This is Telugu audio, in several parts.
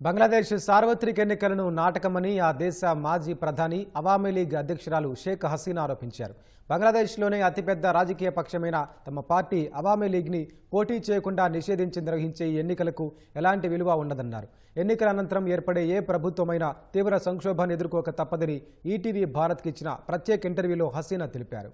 బంగ్లాదేశ్ సార్వత్రిక ఎన్నికలను నాటకమని ఆ దేశ మాజీ ప్రధాని అవామీ లీగ్ అధ్యక్షురాలు షేక్ హసీనా ఆరోపించారు. బంగ్లాదేశ్లోనే అతిపెద్ద రాజకీయ పక్షమైన తమ పార్టీ అవామీ లీగ్ని పోటీ చేయకుండా నిషేధించి నిర్వహించే ఈ ఎన్నికలకు ఎలాంటి విలువ ఉండదన్నారు. ఎన్నికల అనంతరం ఏర్పడే ఏ ప్రభుత్వమైనా తీవ్ర సంక్షోభాన్ని ఎదుర్కోక తప్పదని ఈటీవీ భారత్కి ఇచ్చిన ప్రత్యేక ఇంటర్వ్యూలో హసీనా తెలిపారు.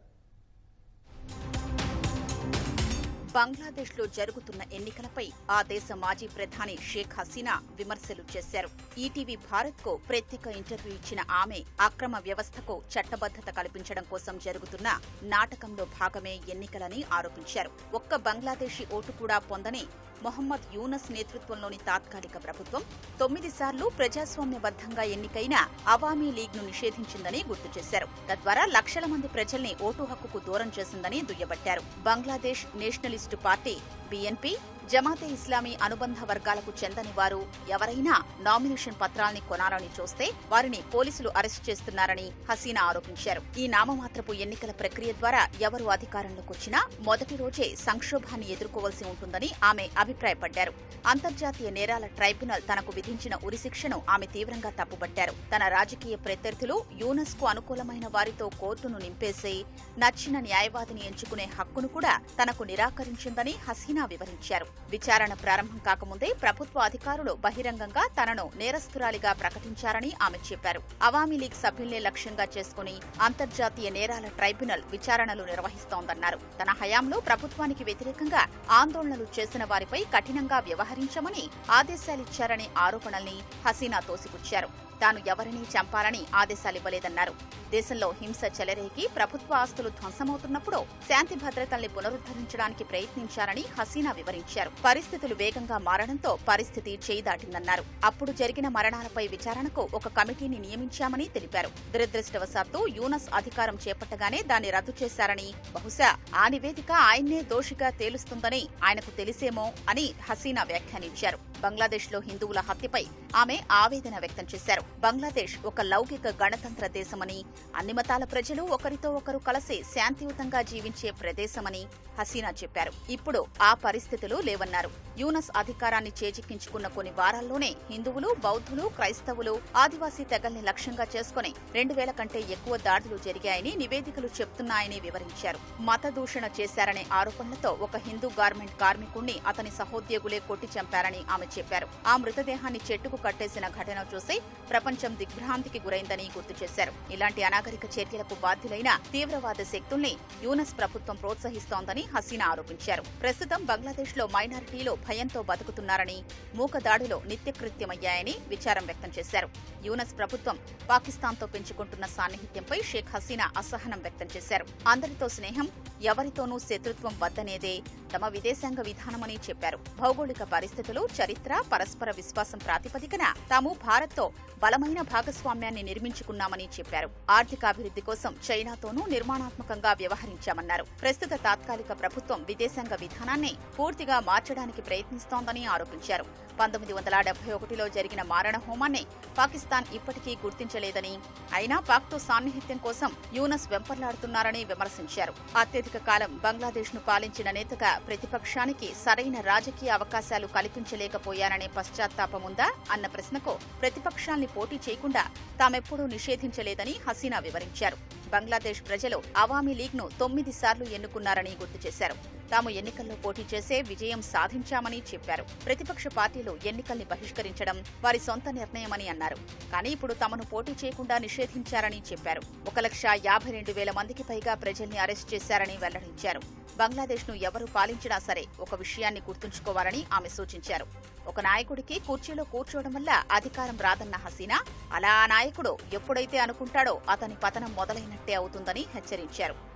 బంగ్లాదేశ్లో జరుగుతున్న ఎన్నికలపై ఆ దేశ మాజీ ప్రధాని షేక్ హసీనా విమర్శలు చేశారు. ఈటీవీ భారత్కు ప్రత్యేక ఇంటర్వ్యూ ఇచ్చిన ఆమె అక్రమ వ్యవస్థకు చట్టబద్ధత కల్పించడం కోసం జరుగుతున్న నాటకంలో భాగమే ఎన్నికలని ఆరోపించారు. ఒక్క బంగ్లాదేశీ ఓటు కూడా పొందని మొహమ్మద్ యూనస్ నేతృత్వంలోని తాత్కాలిక ప్రభుత్వం తొమ్మిది సార్లు ప్రజాస్వామ్యబద్ధంగా ఎన్నికైన అవామీ లీగ్ను నిషేధించిందని గుర్తు చేశారు. తద్వారా లక్షల మంది ప్రజల్ని ఓటు హక్కుకు దూరం చేసిందని దుయ్యబట్టారు. Bangladesh nationalist party BNP Jamaate Islami అనుబంధ వర్గాలకు చెందని వారు ఎవరైనా నామినేషన్ పత్రాల్ని కొనాలని చూస్తే వారిని పోలీసులు అరెస్ట్ చేస్తున్నారని హసీనా ఆరోపించారు. ఈ నామమాత్రపు ఎన్నికల ప్రక్రియ ద్వారా ఎవరు అధికారంలోకి వచ్చినా మొదటి రోజే సంక్షోభాన్ని ఎదుర్కోవాల్సి ఉంటుందని ఆమె అభిప్రాయపడ్డారు అంతర్జాతీయ నేరాల ట్రైబ్యునల్ తనకు విధించిన ఉరిశిక్షను ఆమె తీవ్రంగా తప్పుపట్టారు. తన రాజకీయ ప్రత్యర్థులు యూనస్కు అనుకూలమైన వారితో కోర్టును నింపేసి నచ్చిన న్యాయవాదిని ఎంచుకునే హక్కును కూడా తనకు నిరాకరించిందని హసీనా వివరించారు. విచారణ ప్రారంభం కాకముందే ప్రభుత్వ అధికారులు బహిరంగంగా తనను నేరస్తురాలిగా ప్రకటించారని ఆమె చెప్పారు. అవామీ లీగ్ సభ్యుల్నే లక్ష్యంగా చేసుకుని అంతర్జాతీయ నేరాల ట్రైబ్యునల్ విచారణలు నిర్వహిస్తోందన్నారు. తన హయాంలో ప్రభుత్వానికి వ్యతిరేకంగా ఆందోళనలు చేసిన వారిపై కఠినంగా వ్యవహరించమని ఆదేశాలిచ్చారనే ఆరోపణల్ని హసీనా తోసిపుచ్చారు. తాను ఎవరినీ చంపాలని ఆదేశాలివ్వలేదన్నారు. దేశంలో హింస చెలరేగి ప్రభుత్వ ఆస్తులు ధ్వంసమవుతున్నప్పుడు శాంతి భద్రతల్ని పునరుద్ధరించడానికి ప్రయత్నించారని హసీనా వివరించారు. పరిస్థితులు వేగంగా మారడంతో పరిస్థితి చేయి దాటిందన్నారు అప్పుడు జరిగిన మరణాలపై విచారణకు ఒక కమిటీని నియమించామని తెలిపారు. దురదృష్టవశాత్తు యూనస్ అధికారం చేపట్టగానే దాన్ని రద్దు చేశారని బహుశా ఆ నివేదిక ఆయన్నే దోషిగా తేలుస్తుందని ఆయనకు తెలిసేమో అని హసీనా వ్యాఖ్యానించారు. బంగ్లాదేశ్లో హిందువుల హత్యపై ఆమె ఆవేదన వ్యక్తం చేశారు. బంగ్లాదేశ్ ఒక లౌకిక గణతంత్ర దేశమని అన్ని మతాల ప్రజలు ఒకరితో ఒకరు కలిసి శాంతియుతంగా జీవించే ప్రదేశమని హసీనా చెప్పారు. ఇప్పుడు ఆ పరిస్థితులు లేవన్నారు. యూనస్ అధికారాన్ని చేజిక్కించుకున్న కొన్ని వారాల్లోనే హిందువులు బౌద్ధులు క్రైస్తవులు ఆదివాసీ తెగల్ని లక్ష్యంగా చేసుకుని రెండు వేల కంటే ఎక్కువ దాడులు జరిగాయని నివేదికలు చెప్తున్నాయని వివరించారు. మత దూషణ చేశారనే ఆరోపణలతో ఒక హిందూ గార్మెంట్ కార్మికుణ్ణి అతని సహోద్యోగులే కొట్టి చంపారని ఆమె చెప్పారు. ఆ మృతదేహాన్ని చెట్టుకు కట్టేసిన ఘటన చూసి ప్రపంచం దిగ్భ్రాంతికి గురైందని గుర్తు చేశారు. ఇలాంటి అనాగరిక చర్యలకు బాధ్యులైన తీవ్రవాద శక్తుల్ని యూనస్ ప్రభుత్వం ప్రోత్సహిస్తోందని హసీనా ఆరోపించారు. ప్రస్తుతం బంగ్లాదేశ్లో మైనారిటీలు భయంతో బతుకుతున్నారని మూకదాడులు నిత్యకృత్యమయ్యాయని విచారం వ్యక్తం చేశారు. యూనస్ ప్రభుత్వం పాకిస్తాన్తో పెంచుకుంటున్న సాన్నిహిత్యంపై షేక్ హసీనా అసహనం వ్యక్తం చేశారు. అందరితో స్నేహం ఎవరితోనూ శత్రుత్వం వద్దనేదే తమ విదేశాంగ విధానమని చెప్పారు. భౌగోళిక పరిస్థితులు చరిత్ర పరస్పర విశ్వాసం ప్రాతిపదికన తాము భారత్తో బలమైన భాగస్వామ్యాన్ని నిర్మించుకున్నామని చెప్పారు. ఆర్థికాభివృద్ధి కోసం చైనాతోనూ నిర్మాణాత్మకంగా వ్యవహరించామన్నారు. ప్రస్తుత తాత్కాలిక ప్రభుత్వం విదేశాంగ విధానాన్ని పూర్తిగా మార్చడానికి ప్రయత్నిస్తోందని ఆరోపించారు. పంతొమ్మిది వందల డెబ్బై ఒకటిలో జరిగిన మారణ హోమాన్ని పాకిస్తాన్ ఇప్పటికీ గుర్తించలేదని అయినా పాక్తో సాన్నిహిత్యం కోసం యూనస్ వెంపర్లాడుతున్నారని విమర్శించారు. అత్యధిక కాలం బంగ్లాదేశ్ను పాలించిన నేతగా ప్రతిపక్షానికి సరైన రాజకీయ అవకాశాలు కల్పించలేకపోయారనే పశ్చాత్తాపముందా అన్న ప్రశ్నకు ప్రతిపక్షాల్ని పోటీ చేయకుండా తామెప్పుడూ నిషేధించలేదని హసీనా వివరించారు. బంగ్లాదేశ్ ప్రజలు అవామీ లీగ్ను తొమ్మిది సార్లు ఎన్నుకున్నారని గుర్తు చేశారు. తాము ఎన్నికల్లో పోటీ చేసే విజయం సాధించామని చెప్పారు. ప్రతిపక్ష పార్టీలు ఎన్నికల్ని బహిష్కరించడం వారి సొంత నిర్ణయమని అన్నారు. కానీ ఇప్పుడు తమను పోటీ చేయకుండా నిషేధించారని చెప్పారు. ఒక లక్ష యాభై రెండు వేల మందికి పైగా ప్రజల్ని అరెస్ట్ చేశారని వెల్లడించారు. బంగ్లాదేశ్ను ఎవరు పాలించినా సరే ఒక విషయాన్ని గుర్తుంచుకోవాలని ఆమె సూచించారు. ఒక నాయకుడికి కుర్చీలో కూర్చోవడం వల్ల అధికారం రాదన్న హసీనా అలా ఆ నాయకుడు ఎప్పుడైతే అనుకుంటాడో అతని పతనం మొదలైనట్టే అవుతుందని హెచ్చరించారు.